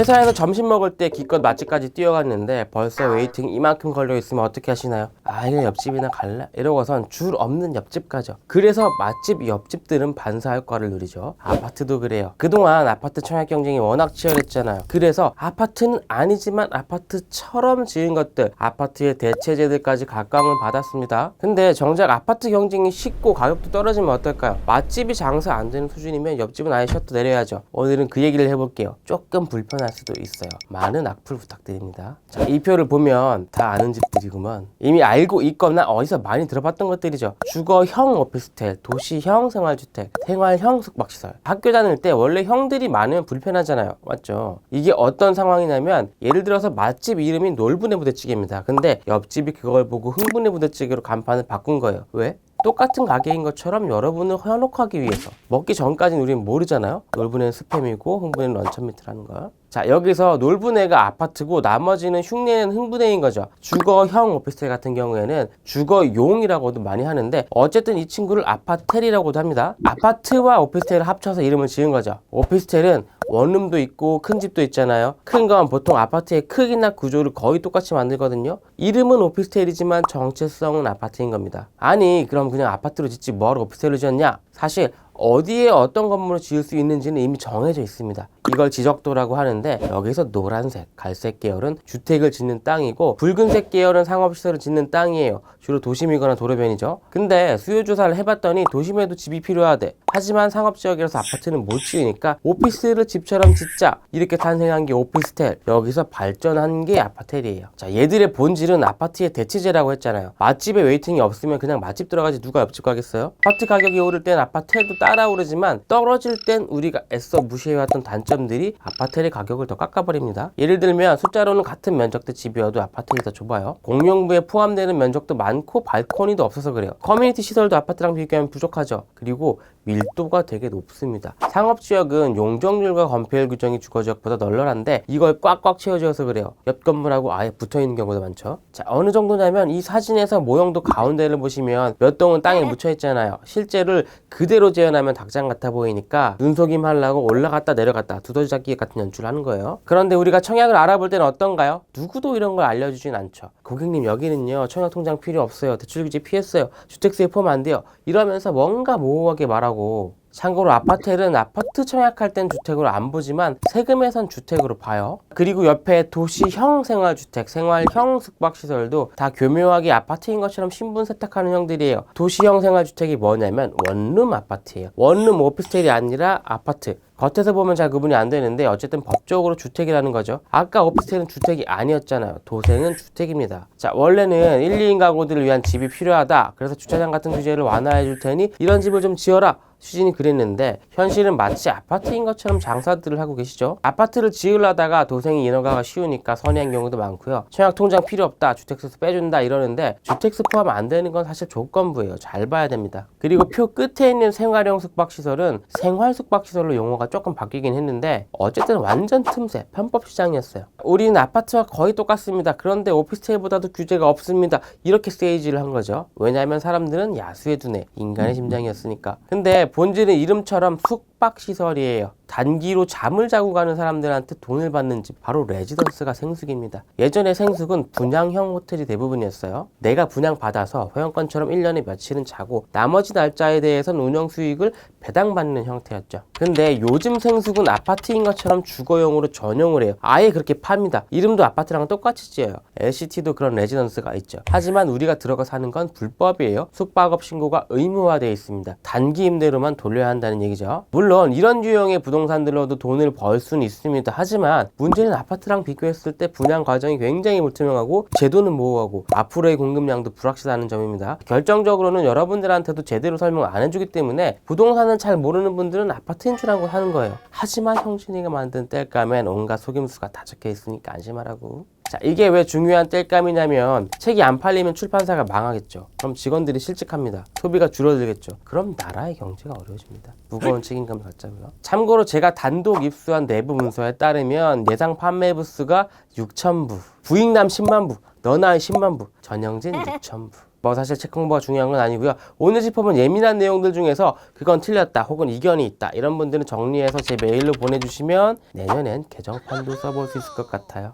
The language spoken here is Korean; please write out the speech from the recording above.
회사에서 점심 먹을 때 기껏 맛집까지 뛰어갔는데 벌써 웨이팅 이만큼 걸려 있으면 어떻게 하시나요? 아 이거 옆집이나 갈래? 이러고선 줄 없는 옆집 가죠. 그래서 맛집 옆집들은 반사 효과를 누리죠. 아파트도 그래요. 그동안 아파트 청약 경쟁이 워낙 치열했잖아요. 그래서 아파트는 아니지만 아파트처럼 지은 것들, 아파트의 대체제들까지 각광을 받았습니다. 근데 정작 아파트 경쟁이 쉽고 가격도 떨어지면 어떨까요? 맛집이 장사 안 되는 수준이면 옆집은 아예 셔터 내려야죠. 오늘은 그 얘기를 해볼게요. 조금 불편할 수도 있어요. 많은 악플 부탁드립니다. 자, 이 표를 보면 다 아는 집들이구먼. 이미 알고 있거나 어디서 많이 들어봤던 것들이죠. 주거형 오피스텔, 도시형 생활주택, 생활형 숙박시설. 학교 다닐 때 원래 형들이 많으면 불편하잖아요. 맞죠? 이게 어떤 상황이냐면 예를 들어서 맛집 이름이 놀부네 부대찌개입니다. 근데 옆집이 그걸 보고 흥분의 부대찌개로 간판을 바꾼 거예요. 왜? 똑같은 가게인 것처럼 여러분을 현혹하기 위해서. 먹기 전까지는 우리는 모르잖아요. 놀부네는 스팸이고 흥분해는 런천미트라는 걸 자 여기서 놀부네가 아파트고 나머지는 흉내는 흥분해인 거죠. 주거형 오피스텔 같은 경우에는 주거용이라고도 많이 하는데 어쨌든 이 친구를 아파텔이라고도 합니다. 아파트와 오피스텔을 합쳐서 이름을 지은 거죠. 오피스텔은 원룸도 있고 큰 집도 있잖아요. 큰 건 보통 아파트의 크기나 구조를 거의 똑같이 만들거든요. 이름은 오피스텔이지만 정체성은 아파트인 겁니다. 아니 그럼 그냥 아파트로 짓지 뭐하러 오피스텔로 지었냐? 사실 어디에 어떤 건물을 지을 수 있는지는 이미 정해져 있습니다. 이걸 지적도라고 하는데 여기서 노란색, 갈색 계열은 주택을 짓는 땅이고 붉은색 계열은 상업시설을 짓는 땅이에요. 주로 도심이거나 도로변이죠. 근데 수요 조사를 해봤더니 도심에도 집이 필요하대. 하지만 상업지역이라서 아파트는 못 지으니까 오피스를 집처럼 짓자. 이렇게 탄생한 게 오피스텔. 여기서 발전한 게 아파텔이에요. 자, 얘들의 본질은 아파트의 대체제라고 했잖아요. 맛집에 웨이팅이 없으면 그냥 맛집 들어가지 누가 옆집 가겠어요? 아파트 가격이 오를 땐 아파텔도 따 라오르지만 떨어질 땐 우리가 애써 무시해왔던 단점들이 아파텔의 가격을 더 깎아버립니다. 예를 들면 숫자로는 같은 면적대 집이어도 아파트가 더 좁아요. 공용부에 포함되는 면적도 많고 발코니도 없어서 그래요. 커뮤니티 시설도 아파트랑 비교하면 부족하죠. 그리고 밀도가 되게 높습니다. 상업지역은 용적률과 건폐율 규정이 주거지역보다 널널한데 이걸 꽉꽉 채워져서 그래요. 옆 건물하고 아예 붙어있는 경우도 많죠. 자 어느 정도냐면 이 사진에서 모형도 가운데를 보시면 몇 동은 땅에 묻혀있잖아요. 실제를 그대로 재현하면 닭장 같아 보이니까 눈속임 하려고 올라갔다 내려갔다 두더지 잡기 같은 연출을 하는 거예요. 그런데 우리가 청약을 알아볼 때는 어떤가요? 누구도 이런 걸 알려주진 않죠. 고객님 여기는요 청약 통장 필요 없어요. 대출규제 피했어요. 주택수에 포함 안 돼요. 이러면서 뭔가 모호하게 말하고 참고로 아파텔은 아파트 청약할 땐 주택으로 안 보지만 세금에선 주택으로 봐요. 그리고 옆에 도시형 생활주택, 생활형 숙박시설도 다 교묘하게 아파트인 것처럼 신분 세탁하는 형들이에요. 도시형 생활주택이 뭐냐면 원룸 아파트예요. 원룸 오피스텔이 아니라 아파트. 겉에서 보면 잘 구분이 안 되는데 어쨌든 법적으로 주택이라는 거죠. 아까 오피스텔은 주택이 아니었잖아요. 도생은 주택입니다. 자, 원래는 1, 2인 가구들을 위한 집이 필요하다. 그래서 주차장 같은 규제를 완화해 줄 테니 이런 집을 좀 지어라. 추진이 그랬는데 현실은 마치 아파트인 것처럼 장사들을 하고 계시죠. 아파트를 지으려다가 도생이 인허가가 쉬우니까 선의한 경우도 많고요. 청약 통장 필요 없다, 주택수 빼준다 이러는데 주택수 포함 안 되는 건 사실 조건부예요. 잘 봐야 됩니다. 그리고 표 끝에 있는 생활형 숙박시설은 생활 숙박시설로 용어가 조금 바뀌긴 했는데 어쨌든 완전 틈새 편법 시장이었어요. 우리는 아파트와 거의 똑같습니다. 그런데 오피스텔보다도 규제가 없습니다. 이렇게 세이지를 한 거죠. 왜냐하면 사람들은 야수의 두뇌, 인간의 심장이었으니까. 근데 본질은 이름처럼 숙 박시설이에요. 단기로 잠을 자고 가는 사람들한테 돈을 받는 집 바로 레지던스가 생숙입니다. 예전에 생숙은 분양형 호텔이 대부분이었어요. 내가 분양받아서 회원권처럼 1년에 며칠은 자고 나머지 날짜에 대해서는 운영 수익을 배당받는 형태였죠. 근데 요즘 생숙은 아파트인 것처럼 주거용으로 전용을 해요. 아예 그렇게 팝니다. 이름도 아파트랑 똑같이 지어요. LCT도 그런 레지던스가 있죠. 하지만 우리가 들어가 사는 건 불법이에요. 숙박업 신고가 의무화되어 있습니다. 단기 임대로만 돌려야 한다는 얘기죠. 물론 이런 유형의 부동산들로도 돈을 벌 수는 있습니다. 하지만 문제는 아파트랑 비교했을 때 분양 과정이 굉장히 불투명하고 제도는 모호하고 앞으로의 공급량도 불확실하다는 점입니다. 결정적으로는 여러분들한테도 제대로 설명 안 해주기 때문에 부동산을 잘 모르는 분들은 아파트인 줄 알고 사는 거예요. 하지만 형진이가 만든 땔감엔 온갖 속임수가 다 적혀 있으니까 안심하라고. 자, 이게 왜 중요한 땔감이냐면 책이 안 팔리면 출판사가 망하겠죠. 그럼 직원들이 실직합니다. 소비가 줄어들겠죠. 그럼 나라의 경제가 어려워집니다. 무거운 책임감을 갖자고요. 참고로 제가 단독 입수한 내부 문서에 따르면 예상 판매 부수가 6천 부, 부익남 10만 부, 너나의 10만 부, 전영진 6천 부. 뭐 사실 책 공부가 중요한 건 아니고요. 오늘 짚어본 예민한 내용들 중에서 그건 틀렸다 혹은 이견이 있다 이런 분들은 정리해서 제 메일로 보내주시면 내년엔 개정판도 써볼 수 있을 것 같아요.